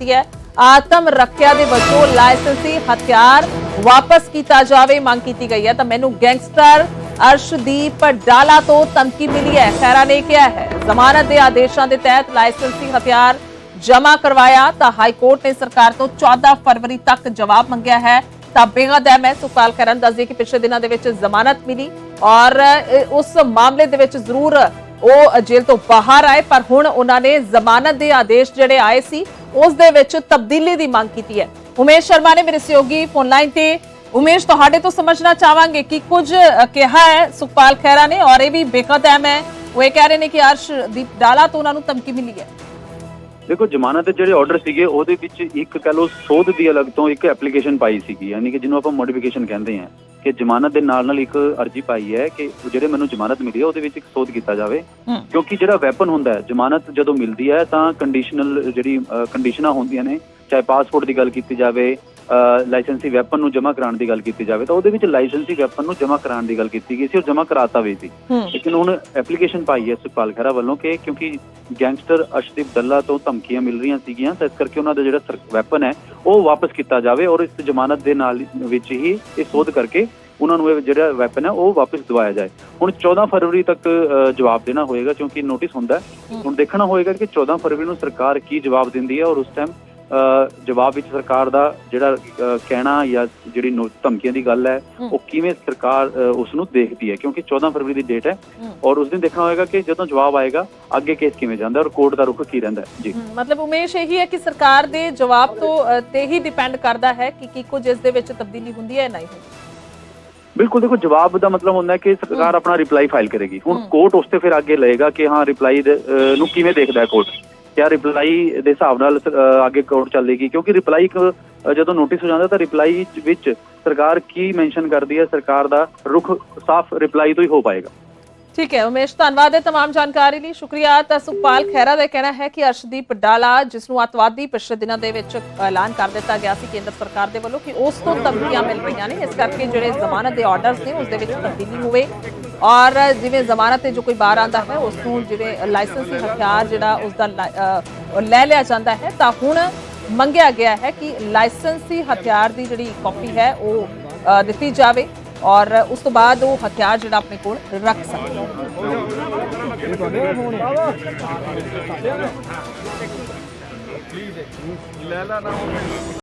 ਕੀਤੀ ਹੈ। ਆਤਮ ਰੱਖਿਆ ਦੇ ਵਜੋਂ ਲਾਇਸੈਂਸੀ ਹਥਿਆਰ ਵਾਪਸ ਕੀਤਾ ਜਾਵੇ, ਮੰਗ ਕੀਤੀ ਗਈ ਹੈ। ਤਾਂ ਮੈਨੂੰ ਗੈਂਗਸਟਰ ਅਰਸ਼ਦੀਪ ਡਾਲਾ ਤੋਂ ਧਮਕੀ ਮਿਲੀ ਹੈ। ਖੈਰਾ ਨੇ ਕਿਹਾ ਹੈ, ਜ਼ਮਾਨਤ ਦੇ ਆਦੇਸ਼ਾਂ ਦੇ ਤਹਿਤ ਲਾਇਸੈਂਸੀ ਹਥਿਆਰ ਜਮ੍ਹਾਂ ਕਰਵਾਇਆ, ਤਾਂ ਹਾਈ ਕੋਰਟ ਨੇ ਸਰਕਾਰ ਤੋਂ 14 ਫਰਵਰੀ ਤੱਕ ਜਵਾਬ ਮੰਗਿਆ ਹੈ। ਤਾਂ ਬੇਹੱਦ ਅਹਿਮ ਹੈ, ਸੁਖਪਾਲ ਖਰਨ ਦੱਸਦੀ ਕਿ ਪਿਛਲੇ ਦਿਨਾਂ ਦੇ ਵਿੱਚ ਜ਼ਮਾਨਤ ਮਿਲੀ ਔਰ ਉਸ ਮਾਮਲੇ ਦੇ ਵਿੱਚ ਜ਼ਰੂਰ ਉਹ ਜੇਲ੍ਹ ਤੋਂ ਬਾਹਰ ਆਏ, ਪਰ ਹੁਣ ਉਹਨਾਂ ਨੇ ਜ਼ਮਾਨਤ ਦੇ ਆਦੇਸ਼ ਜਿਹੜੇ ਆਏ ਸੀ ਉਸ ਦੇ ਵਿੱਚ ਤਬਦੀਲੀ ਦੀ ਮੰਗ ਕੀਤੀ ਹੈ। ਉਮੇਸ਼ ਸ਼ਰਮਾ ਨੇ ਮੇਰੇ ਸਹਿਯੋਗੀ ਫੋਨ ਲਾਈਨ ਤੇ, ਉਮੇਸ਼, ਤੁਹਾਡੇ ਤੋਂ ਸਮਝਣਾ ਚਾਹਾਂਗੇ ਕਿ ਕੁਝ ਕਿਹਾ ਹੈ ਸੁਖਪਾਲ ਖਹਿਰਾ ਨੇ ਔਰ ਇਹ ਵੀ ਬੇਹੱਦ ਅਹਿਮ ਹੈ। ਉਹ ਇਹ ਕਹਿ ਰਹੇ ਨੇ ਕਿ ਅਰਸ਼ਦੀਪ ਡਾਲਾ ਤੋਂ ਉਹਨਾਂ ਨੂੰ ਧਮਕੀ ਮਿਲੀ ਹੈ। ਦੇਖੋ ਜ਼ਮਾਨਤ ਦੇ ਜਿਹੜੇ ਆਰਡਰ ਸੀਗੇ ਉਹਦੇ ਵਿੱਚ ਇੱਕ ਕਹ ਲਓ ਸੋਧ ਦੀ ਅਲੱਗ ਤੋਂ ਇੱਕ ਐਪਲੀਕੇਸ਼ਨ ਪਾਈ ਸੀਗੀ ਯਾਨੀ ਕਿ ਜਿਹਨੂੰ ਆਪਾਂ ਮੋਡੀਫਿਕੇਸ਼ਨ ਕਹਿੰਦੇ ਆ ਕਿ ਜ਼ਮਾਨਤ ਦੇ ਨਾਲ ਨਾਲ ਇੱਕ ਅਰਜੀ ਪਾਈ ਹੈ ਕਿ ਜਿਹੜੇ ਮੈਨੂੰ ਜ਼ਮਾਨਤ ਮਿਲੀ ਹੈ ਉਹਦੇ ਵਿੱਚ ਇੱਕ ਸੋਧ ਕੀਤਾ ਜਾਵੇ। ਕਿਉਂਕਿ ਜਿਹੜਾ ਵੈਪਨ ਹੁੰਦਾ ਹੈ ਜ਼ਮਾਨਤ ਜਦੋਂ ਮਿਲਦੀ ਹੈ ਤਾਂ ਕੰਡੀਸ਼ਨਲ ਜਿਹੜੀ ਕੰਡੀਸ਼ਨਾਂ ਹੁੰਦੀਆਂ ਨੇ ਚਾਹੇ ਪਾਸਪੋਰਟ ਦੀ ਗੱਲ ਕੀਤੀ ਜਾਵੇ ਲਾਇਸੈਂਸੀ ਵੈਪਨ ਨੂੰ ਜਮ੍ਹਾਂ ਕਰਾਉਣ ਦੀ ਗੱਲ ਕੀਤੀ ਜਾਵੇ ਤਾਂ ਉਹਦੇ ਵਿੱਚ ਲਾਇਸੈਂਸੀ ਵੈਪਨ ਨੂੰ ਜਮ੍ਹਾਂ ਕਰਾਉਣ ਦੀ ਗੱਲ ਕੀਤੀ ਗਈ ਸੀ ਔਰ ਜਮ੍ਹਾਂ ਕਰਾਤਾ ਵੀ ਸੀ। ਲੇਕਿਨ ਹੁਣ ਐਪਲੀਕੇਸ਼ਨ ਪਾਈ ਹੈ ਸੁਖਪਾਲ ਖਹਿਰਾ ਵੱਲੋਂ ਕਿ ਕਿਉਂਕਿ ਗੈਂਗਸਟਰ ਅਸ਼ਦੀਪ ਦੱਲਾ ਤੋਂ ਧਮਕੀਆਂ ਮਿਲ ਰਹੀਆਂ ਸੀਗੀਆਂ ਤਾਂ ਇਸ ਕਰਕੇ ਉਹਨਾਂ ਦਾ ਜਿਹੜਾ ਵੈਪਨ ਹੈ ਉਹ ਵਾਪਸ ਕੀਤਾ ਜਾਵੇ ਔਰ ਇਸ ਜ਼ਮਾਨਤ ਦੇ ਨਾਲ ਵਿੱਚ ਹੀ ਇਹ ਸੋਧ ਕਰਕੇ ਉਹਨਾਂ ਨੂੰ ਇਹ ਜਿਹੜਾ ਵੈਪਨ ਹੈ ਉਹ ਵਾਪਸ ਦਿਵਾਇਆ ਜਾਏ। ਹੁਣ 14 ਫਰਵਰੀ ਤੱਕ ਜਵਾਬ ਦੇਣਾ ਹੋਏਗਾ ਕਿਉਂਕਿ ਨੋਟਿਸ ਹੁੰਦਾ। ਹੁਣ ਦੇਖਣਾ ਹੋਏਗਾ ਕਿ 14 ਫਰਵਰੀ ਨੂੰ ਸਰਕਾਰ ਕੀ ਜਵਾਬ ਦਿੰਦੀ ਹੈ ਔਰ ਉਸ ਟਾਈਮ ਜਵਾਬ ਵਿੱਚ ਸਰਕਾਰ ਦਾ ਜਿਹੜਾ ਕਹਿਣਾ ਜਾਂ ਜਿਹੜੀ ਧਮਕੀਆਂ ਦੀ ਗੱਲ ਹੈ। ਉਹ ਕਿਵੇਂ ਸਰਕਾਰ ਉਸ ਨੂੰ ਦੇਖਦੀ ਹੈ? ਕਿਉਂਕਿ 14 ਫਰਵਰੀ ਦੀ ਡੇਟ ਹੈ। ਔਰ ਉਸ ਦਿਨ ਦੇਖਣਾ ਹੋਏਗਾ ਕਿ ਜਦੋਂ ਜਵਾਬ ਆਏਗਾ ਅੱਗੇ ਕੇਸ ਕਿਵੇਂ ਜਾਂਦਾ ਔਰ ਕੋਰਟ ਦਾ ਰੁਖ ਕੀ ਰਹਿੰਦਾ ਹੈ? ਜੀ। ਮਤਲਬ ਉਮੇਸ਼ ਇਹੀ ਹੈ ਕਿ ਸਰਕਾਰ ਦੇ ਜਵਾਬ ਤੋਂ ਤੇ ਹੀ ਡਿਪੈਂਡ ਕਰਦਾ ਹੈ ਕਿ ਕੀ ਕੁਝ ਇਸ ਦੇ ਵਿੱਚ ਤਬਦੀਲੀ ਹੁੰਦੀ ਹੈ ਨਹੀਂ ਹੁੰਦੀ। ਬਿਲਕੁਲ ਦੇਖੋ ਜਵਾਬ ਦਾ ਮਤਲਬ ਹੁੰਦਾ ਹੈ ਕਿ ਸਰਕਾਰ ਆਪਣਾ ਰਿਪਲਾਈ ਫਾਈਲ ਕਰੇਗੀ। ਹੁਣ। ਕੋਰਟ ਉਸ ਤੇ ਫਿਰ ਅੱਗੇ ਲਏਗਾ ਕਿ ਹਾਂ ਰਿਪਲਾਈ ਨੂੰ ਕਿਵੇਂ ਦੇਖਦਾ ਹੈ ਕੋਰਟ ਕਿਆ ਰਿਪਲਾਈ ਦੇ ਹਿਸਾਬ ਨਾਲ ਅ, ਅੱਗੇ ਕੋਰਟ ਚੱਲੇਗੀ। ਕਿਉਂਕਿ ਰਿਪਲਾਈ ਜਦੋਂ ਨੋਟਿਸ ਹੋ ਜਾਂਦਾ ਤਾਂ ਰਿਪਲਾਈ ਵਿੱਚ ਸਰਕਾਰ ਕੀ ਮੈਂਸ਼ਨ ਕਰਦੀ ਹੈ ਸਰਕਾਰ ਦਾ ਰੁਖ ਸਾਫ਼ ਰਿਪਲਾਈ ਤੋਂ ਹੀ ਹੋ ਪਾਏਗਾ। ਠੀਕ ਹੈ ਉਮੇਸ਼ ਧੰਨਵਾਦ ਹੈ तमाम ਜਾਣਕਾਰੀ ਲਈ ਸ਼ੁਕਰੀਆ ਤਾਂ ਸੁਖਪਾਲ ਖਹਿਰਾ ਦਾ ਇਹ ਕਹਿਣਾ ਹੈ ਕਿ ਅਰਸ਼ਦੀਪ ਡਾਲਾ ਜਿਸ ਨੂੰ ਅਤਵਾਦੀ ਪਿਛਲੇ ਦਿਨਾਂ ਦੇ ਵਿੱਚ ਐਲਾਨ ਕਰ ਦਿੱਤਾ ਗਿਆ ਸੀ ਕੇਂਦਰ ਸਰਕਾਰ ਦੇ ਵੱਲੋਂ ਕਿ ਉਸ ਤੋਂ ਧਮਕੀਆਂ ਮਿਲ ਰਹੀਆਂ ਨੇ ਇਸ ਕਰਕੇ ਜਿਹੜੇ ਜ਼ਮਾਨਤ ਦੇ ਆਰਡਰਸ ਨੇ ਉਸ ਦੇ ਵਿੱਚ ਤਬਦੀਲੀ ਹੋਵੇ ਔਰ ਜਿਵੇਂ ਜ਼ਮਾਨਤ ਤੇ ਜੋ ਕੋਈ ਬਾਹਰ ਆਂਦਾ ਹੈ ਉਸ ਨੂੰ ਜਿਵੇਂ ਲਾਇਸੈਂਸੀ ਹਥਿਆਰ ਜਿਹੜਾ ਉਸ ਦਾ ਲਾਇ- ਅ, ਉਹ ਲੈ ਲਿਆ ਜਾਂਦਾ ਹੈ ਤਾਂ ਹੁਣ ਮੰਗਿਆ ਗਿਆ ਹੈ ਕਿ ਲਾਇਸੈਂਸੀ ਹਥਿਆਰ ਦੀ ਜਿਹੜੀ ਕਾਪੀ ਹੈ ਉਹ ਅ, ਦਿੱਤੀ ਜਾਵੇ ਔਰ ਉਸ ਤੋਂ ਬਾਅਦ ਉਹ ਹਥਿਆਰ ਜਿਹੜਾ ਆਪਣੇ ਕੋਲ ਰੱਖ ਸਕਦਾ ਹੈ